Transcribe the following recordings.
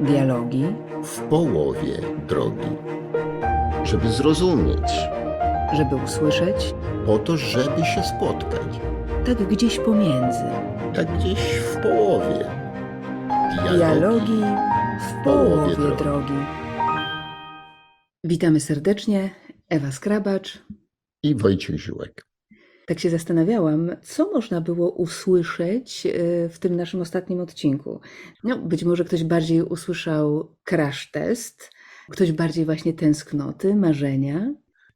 Dialogi w połowie drogi, żeby zrozumieć, żeby usłyszeć, po to, żeby się spotkać, tak gdzieś pomiędzy. tak gdzieś w połowie. Dialogi w połowie drogi. drogi. Witamy serdecznie. Ewa Skrabacz. i Wojciech Ziółek. Tak się zastanawiałam, co można było usłyszeć e, w tym naszym ostatnim odcinku. No, być może ktoś bardziej usłyszał crash test, ktoś bardziej właśnie tęsknoty, marzenia.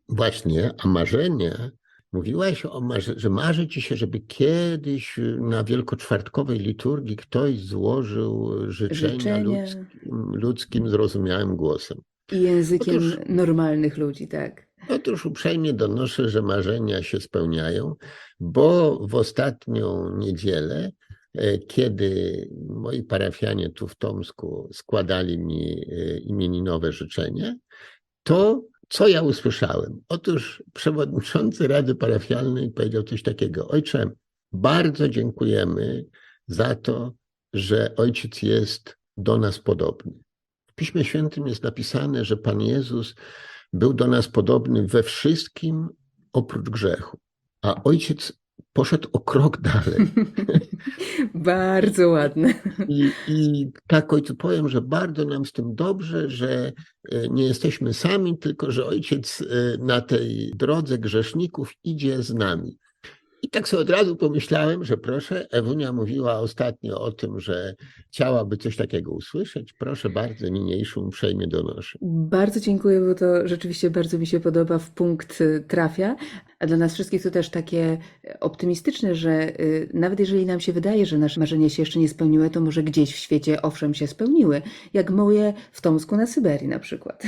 Właśnie, a marzenie, mówiłaś o marze, że marzy ci się, żeby kiedyś na wielkoczwartkowej liturgii ktoś złożył życzenia, Życzenia. Ludzkim, ludzkim zrozumiałym głosem. I językiem Otóż- normalnych ludzi, tak. Otóż uprzejmie donoszę, że marzenia się spełniają, bo w ostatnią niedzielę, e, kiedy moi parafianie tu w Tomsku składali mi e, imieninowe życzenie, to co ja usłyszałem? Otóż przewodniczący Rady Parafialnej powiedział coś takiego: Ojcze, bardzo dziękujemy za to, że ojciec jest do nas podobny. W Piśmie Świętym jest napisane, że Pan Jezus był do nas podobny we wszystkim oprócz grzechu. A ojciec poszedł o krok dalej. Bardzo ładne. I, I tak ojcu powiem, że bardzo nam z tym dobrze, że e, nie jesteśmy sami, tylko że ojciec e, na tej drodze grzeszników idzie z nami. I tak sobie od razu pomyślałem, że proszę, Ewunia mówiła ostatnio o tym, że chciałaby coś takiego usłyszeć. Proszę bardzo, niniejszym uprzejmie donoszę. Bardzo dziękuję, bo to rzeczywiście bardzo mi się podoba, w punkt y, trafia. A dla nas wszystkich to też takie y, optymistyczne, że y, nawet jeżeli nam się wydaje, że nasze marzenia się jeszcze nie spełniły, to może gdzieś w świecie owszem się spełniły. Jak moje w Tomsku na Syberii na przykład.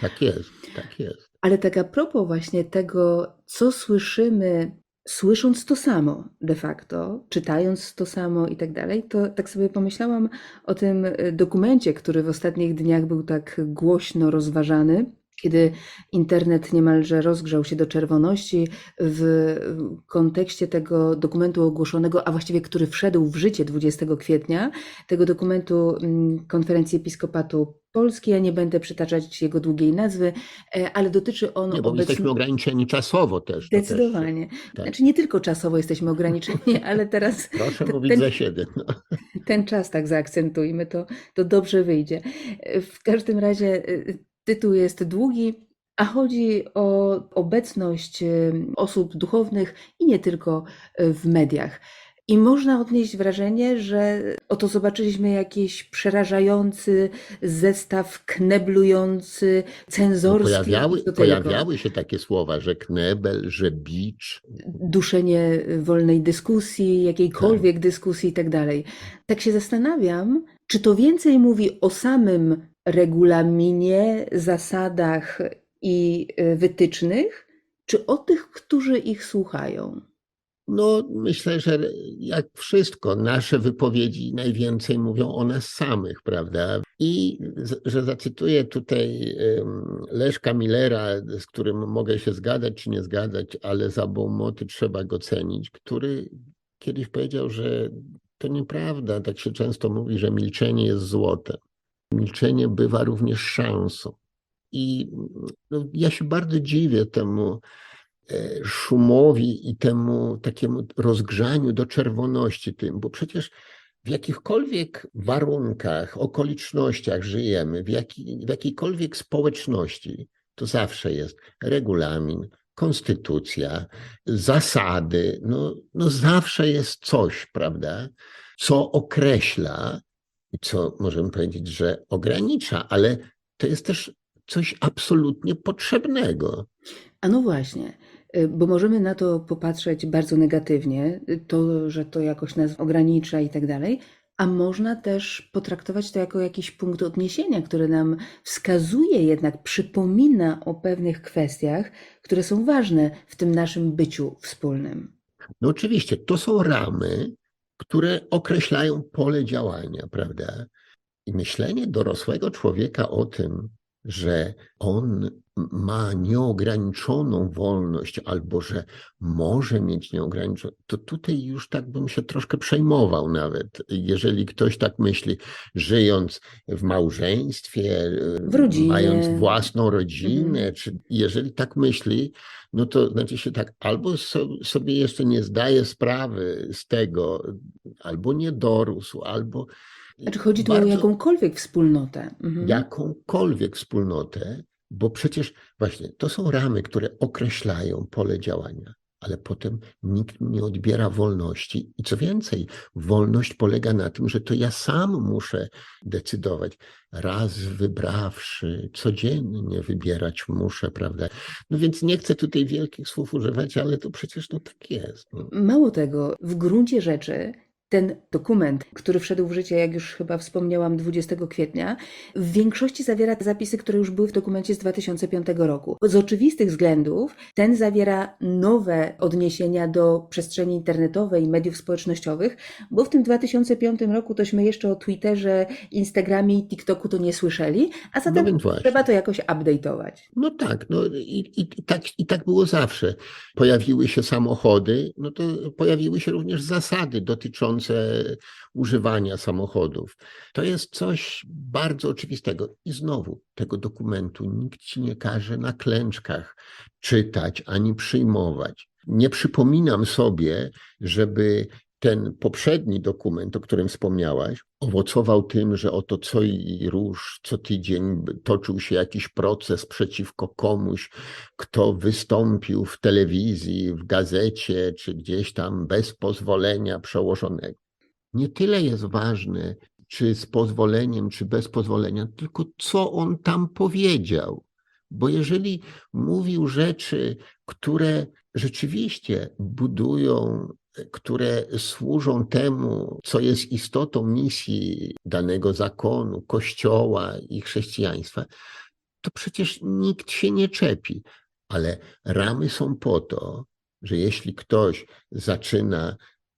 Tak jest, tak jest. Ale tak a propos właśnie tego, co słyszymy, słysząc to samo de facto, czytając to samo i tak dalej, to tak sobie pomyślałam o tym y, dokumencie, który w ostatnich dniach był tak głośno rozważany. Kiedy internet niemalże rozgrzał się do czerwoności w kontekście tego dokumentu ogłoszonego, a właściwie który wszedł w życie 20 kwietnia, tego dokumentu mm, Konferencji Episkopatu Polski. Ja nie będę przytaczać jego długiej nazwy, e, ale dotyczy on Nie, bo obecnie- jesteśmy ograniczeni czasowo też. to też- Zdecydowanie. tak. Znaczy nie tylko czasowo jesteśmy ograniczeni, ale teraz Proszę Ten- mówić ten- za siebie. No. ten czas tak zaakcentujmy, to, to dobrze wyjdzie. W każdym razie y, tytuł jest długi, a chodzi o obecność y, osób duchownych i nie tylko y, w mediach. I można odnieść wrażenie, że oto zobaczyliśmy jakiś przerażający zestaw, kneblujący, No, cenzorski. pojawiały, do tego. pojawiały się takie słowa, że knebel, że bicz. duszenie wolnej dyskusji, jakiejkolwiek Tak. dyskusji i tak dalej. Tak się zastanawiam, czy to więcej mówi o samym regulaminie, zasadach i y, wytycznych, czy o tych, którzy ich słuchają? No, myślę, że jak wszystko, nasze wypowiedzi najwięcej mówią o nas samych, prawda? I że zacytuję tutaj Leszka Millera, z którym mogę się zgadzać czy nie zgadzać, ale za Beaumoty trzeba go cenić, który kiedyś powiedział, że to nieprawda, tak się często mówi, że milczenie jest złotem. Milczenie bywa również szansą. I no, ja się bardzo dziwię temu e, szumowi i temu takiemu rozgrzaniu do czerwoności tym, bo przecież w jakichkolwiek warunkach, okolicznościach żyjemy, w, jaki, w jakiejkolwiek społeczności, to zawsze jest regulamin, konstytucja, zasady, no, no zawsze jest coś, prawda, co określa, co możemy powiedzieć, że ogranicza, ale to jest też coś absolutnie potrzebnego. A no właśnie, y, bo możemy na to popatrzeć bardzo negatywnie, y, to, że to jakoś nas ogranicza i tak dalej, a można też potraktować to jako jakiś punkt odniesienia, który nam wskazuje, jednak przypomina o pewnych kwestiach, które są ważne w tym naszym byciu wspólnym. No oczywiście, to są ramy, które określają pole działania, prawda? I myślenie dorosłego człowieka o tym, że on ma nieograniczoną wolność, albo że może mieć nieograniczoną, to tutaj już tak bym się troszkę przejmował nawet. Jeżeli ktoś tak myśli, żyjąc w małżeństwie, W rodzinie. mając własną rodzinę, Mhm. czy jeżeli tak myśli, no to znaczy się tak, albo so, sobie jeszcze nie zdaje sprawy z tego, albo nie dorósł, albo Znaczy chodzi tu o jakąkolwiek wspólnotę. Mhm. jakąkolwiek wspólnotę, bo przecież właśnie to są ramy, które określają pole działania, ale potem nikt nie odbiera wolności. I co więcej, wolność polega na tym, że to ja sam muszę decydować. Raz wybrawszy, codziennie wybierać muszę, prawda? No więc nie chcę tutaj wielkich słów używać, ale to przecież no tak jest. No. Mało tego, w gruncie rzeczy ten dokument, który wszedł w życie, jak już chyba wspomniałam, 20 kwietnia, w większości zawiera zapisy, które już były w dokumencie z 2005 roku. Z oczywistych względów ten zawiera nowe odniesienia do przestrzeni internetowej mediów społecznościowych, bo w tym 2005 roku tośmy jeszcze o Twitterze, Instagramie i TikToku to nie słyszeli, a No zatem właśnie. trzeba to jakoś update'ować. No tak, no i, i, i, tak, i tak było zawsze. Pojawiły się samochody, no to pojawiły się również zasady dotyczące używania samochodów. To jest coś bardzo oczywistego. I znowu, tego dokumentu nikt ci nie każe na klęczkach czytać ani przyjmować. Nie przypominam sobie, żeby ten poprzedni dokument, o którym wspomniałaś, owocował tym, że oto co i róż, co tydzień toczył się jakiś proces przeciwko komuś, kto wystąpił w telewizji, w gazecie, czy gdzieś tam bez pozwolenia przełożonego. Nie tyle jest ważne, czy z pozwoleniem, czy bez pozwolenia, tylko co on tam powiedział. Bo jeżeli mówił rzeczy, które rzeczywiście budują które służą temu, co jest istotą misji danego zakonu, kościoła i chrześcijaństwa, to przecież nikt się nie czepi. Ale ramy są po to, że jeśli ktoś zaczyna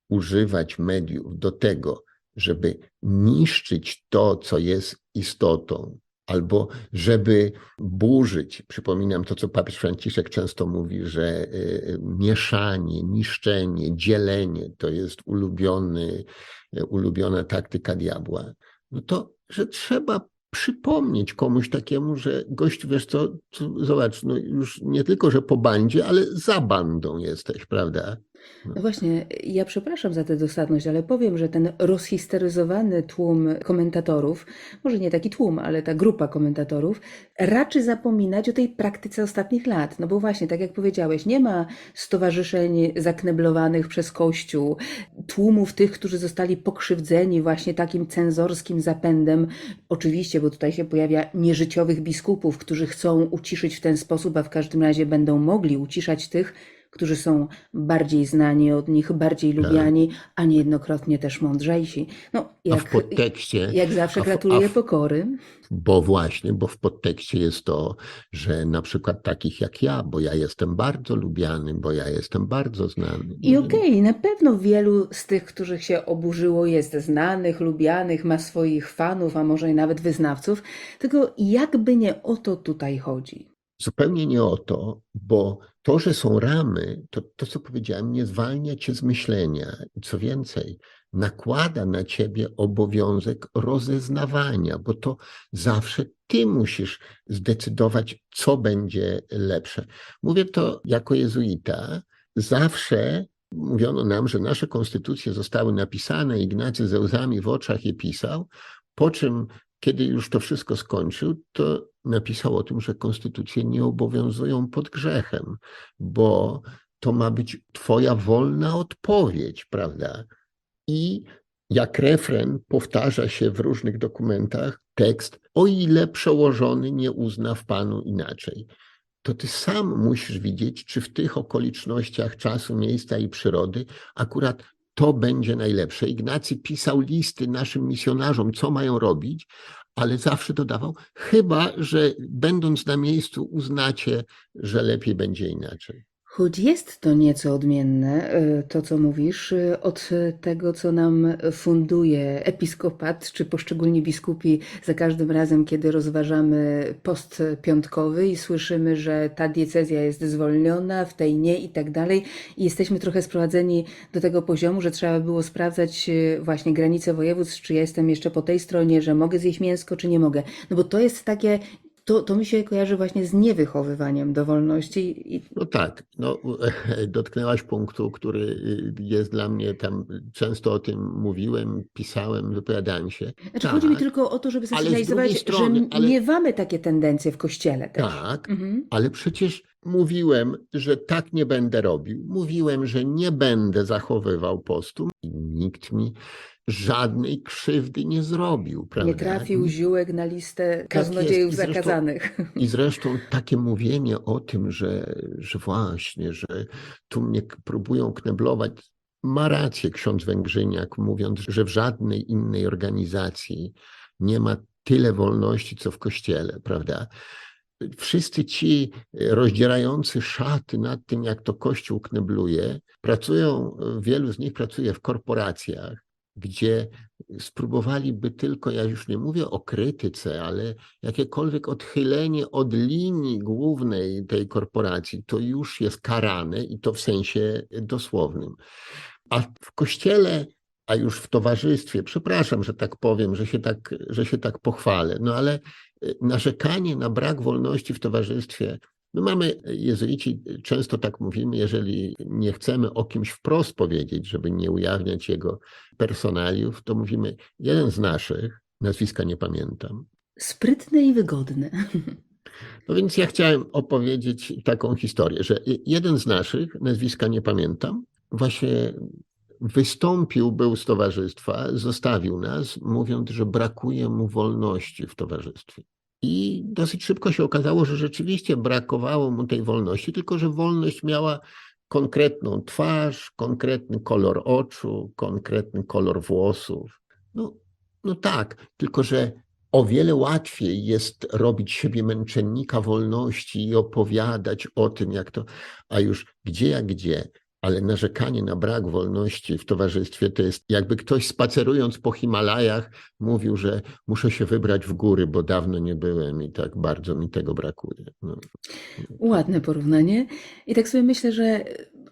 używać mediów do tego, żeby niszczyć to, co jest istotą, albo żeby burzyć. Przypominam to, co papież Franciszek często mówi, że y, mieszanie, niszczenie, dzielenie to jest ulubiony, ulubiona taktyka diabła. No to, że trzeba przypomnieć komuś takiemu, że gość, wiesz co, zobacz, no już nie tylko, że po bandzie, ale za bandą jesteś, prawda? No właśnie, ja przepraszam za tę dosadność, ale powiem, że ten rozhisteryzowany tłum komentatorów, może nie taki tłum, ale ta grupa komentatorów, raczy zapominać o tej praktyce ostatnich lat. No bo właśnie, tak jak powiedziałeś, nie ma stowarzyszeń zakneblowanych przez Kościół, tłumów tych, którzy zostali pokrzywdzeni właśnie takim cenzorskim zapędem. Oczywiście, bo tutaj się pojawia nieżyciowych biskupów, którzy chcą uciszyć w ten sposób, a w każdym razie będą mogli uciszać tych, którzy są bardziej znani od nich, bardziej Tak. lubiani, a niejednokrotnie też mądrzejsi. No, A w jak, podtekście, jak zawsze gratuluję w- pokory. bo właśnie, bo w podtekście jest to, że na przykład takich jak ja, bo ja jestem bardzo lubiany, bo ja jestem bardzo znany. I okej, na pewno wielu z tych, których się oburzyło, jest znanych, lubianych, ma swoich fanów, a może i nawet wyznawców, tylko jakby nie o to tutaj chodzi. Zupełnie nie o to, bo to, że są ramy, to, to co powiedziałem, nie zwalnia cię z myślenia. Co więcej, nakłada na ciebie obowiązek rozeznawania, bo to zawsze ty musisz zdecydować, co będzie lepsze. Mówię to jako jezuita. Zawsze mówiono nam, że nasze konstytucje zostały napisane, Ignacy ze łzami w oczach je pisał, po czym kiedy już to wszystko skończył, to napisał o tym, że konstytucje nie obowiązują pod grzechem, bo to ma być twoja wolna odpowiedź, prawda? I jak refren powtarza się w różnych dokumentach tekst, o ile przełożony nie uzna w Panu inaczej. To ty sam musisz widzieć, czy w tych okolicznościach czasu, miejsca i przyrody akurat to będzie najlepsze. Ignacy pisał listy naszym misjonarzom, co mają robić, ale zawsze dodawał, chyba że będąc na miejscu uznacie, że lepiej będzie inaczej. Choć jest to nieco odmienne, y, to co mówisz, y, od tego, co nam funduje episkopat czy poszczególni biskupi za każdym razem, kiedy rozważamy post piątkowy i słyszymy, że ta diecezja jest zwolniona, w tej nie i tak dalej. I jesteśmy trochę sprowadzeni do tego poziomu, że trzeba było sprawdzać y, właśnie granice województw, czy ja jestem jeszcze po tej stronie, że mogę zjeść mięsko, czy nie mogę. No bo to jest takie, to, to mi się kojarzy właśnie z niewychowywaniem do wolności i No tak, no, dotknęłaś punktu, który y, jest dla mnie tam, często o tym mówiłem, pisałem, wypowiadałem się. Znaczy, chodzi mi Tak, tylko o to, żeby drugiej strony, że ale- miewamy takie tendencje w kościele też. Tak, Mhm. ale przecież mówiłem, że tak nie będę robił. Mówiłem, że nie będę zachowywał postu i nikt mi żadnej krzywdy nie zrobił, prawda? Nie trafił ziółek na listę kaznodziejów jest. I zresztą- zakazanych. I zresztą takie mówienie o tym, że, że właśnie, że tu mnie próbują kneblować, ma rację ksiądz Węgrzyniak, mówiąc, że w żadnej innej organizacji nie ma tyle wolności, co w kościele, prawda? Wszyscy ci rozdzierający szaty nad tym, jak to Kościół knebluje, pracują, wielu z nich pracuje w korporacjach, gdzie spróbowaliby tylko, ja już nie mówię o krytyce, ale jakiekolwiek odchylenie od linii głównej tej korporacji, to już jest karane i to w sensie dosłownym. A w kościele, a już w towarzystwie, przepraszam, że tak powiem, że się tak, że się tak pochwalę, no ale y, narzekanie na brak wolności w towarzystwie. My mamy, jezuici, często tak mówimy, jeżeli nie chcemy o kimś wprost powiedzieć, żeby nie ujawniać jego personaliów, to mówimy, jeden z naszych, nazwiska nie pamiętam, Sprytne i wygodne. no więc ja chciałem opowiedzieć taką historię, że jeden z naszych, nazwiska nie pamiętam, właśnie wystąpił, był z towarzystwa, zostawił nas, mówiąc, że brakuje mu wolności w towarzystwie. I dosyć szybko się okazało, że rzeczywiście brakowało mu tej wolności, tylko że wolność miała konkretną twarz, konkretny kolor oczu, konkretny kolor włosów. No, no tak, tylko że o wiele łatwiej jest robić siebie męczennika wolności i opowiadać o tym, jak to, a już gdzie jak gdzie, ale narzekanie na brak wolności w towarzystwie to jest jakby ktoś spacerując po Himalajach mówił, że muszę się wybrać w góry, bo dawno nie byłem i tak bardzo mi tego brakuje. No. Ładne porównanie. I tak sobie myślę, że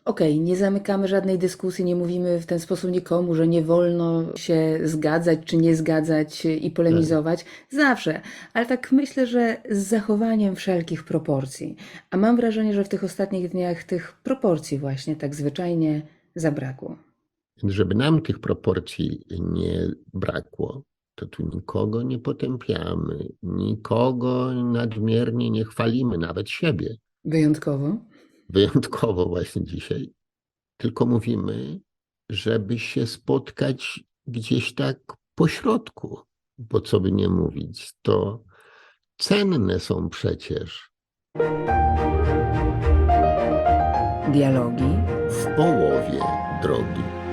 okej, nie zamykamy żadnej dyskusji, nie mówimy w ten sposób nikomu, że nie wolno się zgadzać czy nie zgadzać i polemizować. Zawsze. Ale tak myślę, że z zachowaniem wszelkich proporcji. A mam wrażenie, że w tych ostatnich dniach tych proporcji właśnie tak zwyczajnie zabrakło. Żeby nam tych proporcji nie brakło, to tu nikogo nie potępiamy, nikogo nadmiernie nie chwalimy, nawet siebie. Wyjątkowo. Wyjątkowo właśnie dzisiaj, tylko mówimy, żeby się spotkać gdzieś tak po środku, bo co by nie mówić, to cenne są przecież Dialogi w połowie drogi.